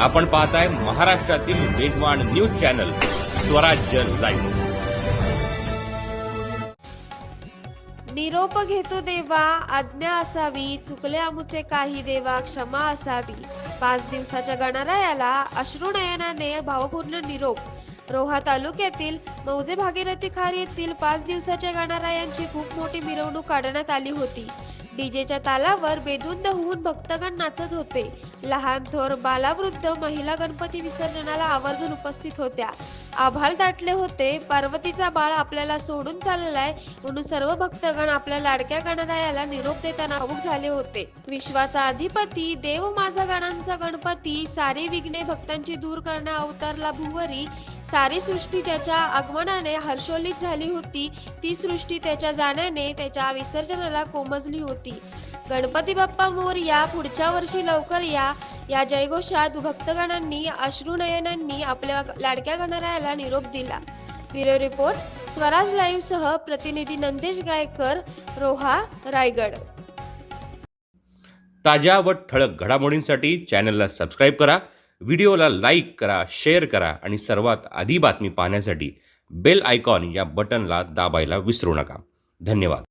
आपण पाहताय महाराष्ट्रातील वेगवान न्यूज चॅनल स्वराज्य लाईव्ह. निरोप घेतो देवा आज्ञा असावी चुकले आमुचे काही देवा क्षमा असावी. पाच दिवसाच्या गणरायाला अश्रुनयनाने भावपूर्ण निरोप. रोहा तालुक्यातील मौजे भागीरथी खार येथील पाच दिवसाच्या गणरायांची खूप मोठी मिरवणूक काढण्यात आली होती. डीजेच्या तालावर बेधुंद होऊन भक्तगण नाचत होते. लहान थोर बालावृद्ध महिला गणपती विसर्जनाला आवर्जून उपस्थित होत्या. आभाळ दाटले होते. पार्वतीचा बाळ आपल्याला सोडून चाललाय म्हणून सर्व भक्तगण आपल्या लाडक्या गणरायाला निरोप देताना भावुक झाले होते. विश्वाचा अधिपती देव माझा गणांचा गणपती सारी विघ्ने भक्तांची दूर करण्या अवतारला भुवरी सारी सृष्टी त्याच्या आगमनाने हर्षोल्लित झाली होती. ती सृष्टी त्याच्या जाण्याने त्याच्या विसर्जनाला कोमजली होती. गणपती बाप्पा मोर या पुढच्या वर्षी लवकर या. या जयघोषात भक्तगणांनी अश्रुनयनांनी आपल्या लाडक्या गणरायाला निरोप दिला. ब्युरो रिपोर्ट स्वराज लाईव्ह सह प्रतिनिधी नंदेश गायकर रोहा रायगड. ताज्या व ठळक घडामोडींसाठी चॅनलला सबस्क्राईब करा व्हिडिओला लाईक करा शेअर करा आणि सर्वात आधी बातमी पाहण्यासाठी बेल आयकॉन या बटनला दाबायला विसरू नका. धन्यवाद.